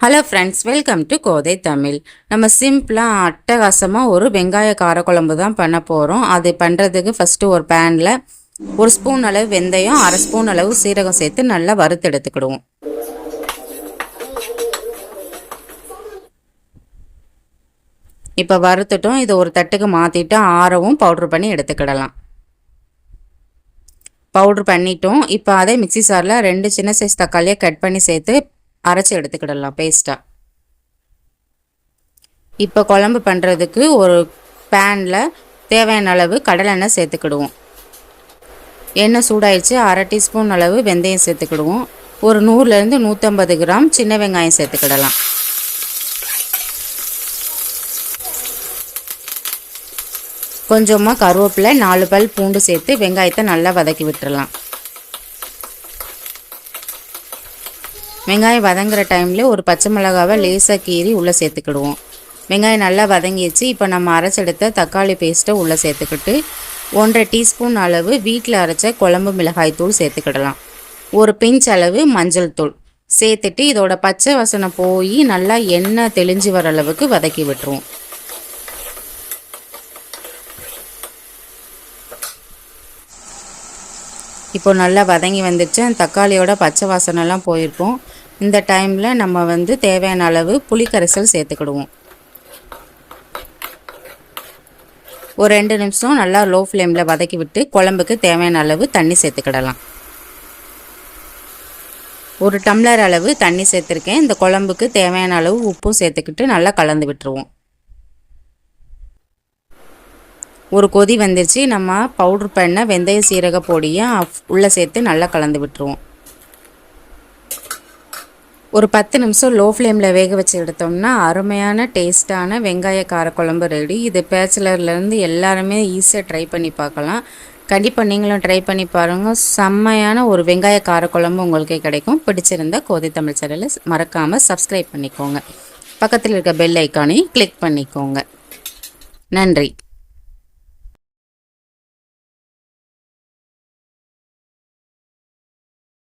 Hello friends welcome to Kothai Tamil நம்ம சிம்பிளாக அட்டகாசமாக ஒரு வெங்காய காரக்குழம்பு தான் பண்ண போகிறோம் அது பண்ணுறதுக்கு ஃபஸ்ட்டு ஒரு பேனில் ஒரு ஸ்பூன் அளவு வெந்தயம் அரை ஸ்பூன் அளவு சீரகம் சேர்த்து நல்லா வறுத்து எடுத்துக்கிடுவோம். இப்போ வறுத்துட்டோம். இதை ஒரு தட்டுக்கு மாற்றிட்டு ஆறவும் பவுட்ரு பண்ணி எடுத்துக்கிடலாம். பவுட்ரு பண்ணிட்டோம். இப்போ அதே மிக்சி சாரில் ரெண்டு சின்ன சைஸ் தக்காளியை கட் பண்ணி சேர்த்து அரைச்சி எடுத்துக்கிடலாம் பேஸ்ட்டாக இப்போ குழம்பு பண்ணுறதுக்கு ஒரு பேனில் தேவையான அளவு கடலெண்ணெய் சேர்த்துக்கிடுவோம். எண்ணெய் சூடாயிடுச்சு அரை டீஸ்பூன் அளவு வெந்தயம் சேர்த்துக்கிடுவோம். ஒரு நூறுலேருந்து நூற்றம்பது கிராம் சின்ன வெங்காயம் சேர்த்துக்கிடலாம். கொஞ்சமாக கருவேப்பிலை நாலு பல் பூண்டு சேர்த்து வெங்காயத்தை நல்லா வதக்கி விட்டுறலாம். வெங்காயம் வதங்குற டைமில் ஒரு பச்சை மிளகாவை லேசாக கீறி உள்ளே சேர்த்துக்கிடுவோம். வெங்காயம் நல்லா வதங்கிடுச்சு இப்போ நம்ம அரைச்செடுத்த தக்காளி பேஸ்ட்டை உள்ளே சேர்த்துக்கிட்டு ஒன்றரை டீஸ்பூன் அளவு வீட்டில் அரைச்ச குழம்பு மிளகாய் தூள் சேர்த்துக்கிடலாம். ஒரு பிஞ்ச் அளவு மஞ்சள் தூள். சேர்த்துட்டு இதோட பச்சை வசனை போய் நல்லா எண்ணெய் தெளிஞ்சு வர அளவுக்கு வதக்கி விட்டுருவோம். இப்போ நல்லா வதங்கி வந்துடுச்சு அந்த தக்காளியோட பச்சை வாசனைலாம் போயிருக்கும். இந்த டைமில் நம்ம வந்து தேவையான அளவு புளிக்கரைசல் சேர்த்துக்கிடுவோம். ஒரு ரெண்டு நிமிஷம் நல்லா லோ ஃப்ளேமில் வதக்கி விட்டு குழம்புக்கு தேவையான அளவு தண்ணி சேர்த்துக்கிடலாம். ஒரு டம்ளர் அளவு தண்ணி சேர்த்துருக்கேன். இந்த குழம்புக்கு தேவையான அளவு உப்பும் சேர்த்துக்கிட்டு நல்லா கலந்து விட்டுருவோம். ஒரு கொதி வந்துருச்சு நம்ம பவுட்ரு பண்ண வெந்தய சீரக பொடியை உள்ளே சேர்த்து நல்லா கலந்து விட்டுருவோம். ஒரு பத்து நிமிஷம் லோ ஃப்ளேமில் வேக வச்சு எடுத்தோம்னா அருமையான டேஸ்ட்டான வெங்காய காரக்குழம்பு ரெடி இது பேச்சுலர்லேருந்து எல்லாருமே ஈஸியாக ட்ரை பண்ணி பார்க்கலாம். கண்டிப்பாக நீங்களும் ட்ரை பண்ணி பாருங்கள் செம்மையான ஒரு வெங்காய காரக்குழம்பு உங்களுக்கு கிடைக்கும். பிடிச்சிருந்தா கோதை தமிழ் சேனலை மறக்காமல் சப்ஸ்கிரைப் பண்ணிக்கோங்க. பக்கத்தில் இருக்க பெல் ஐக்கானையும் கிளிக் பண்ணிக்கோங்க. நன்றி.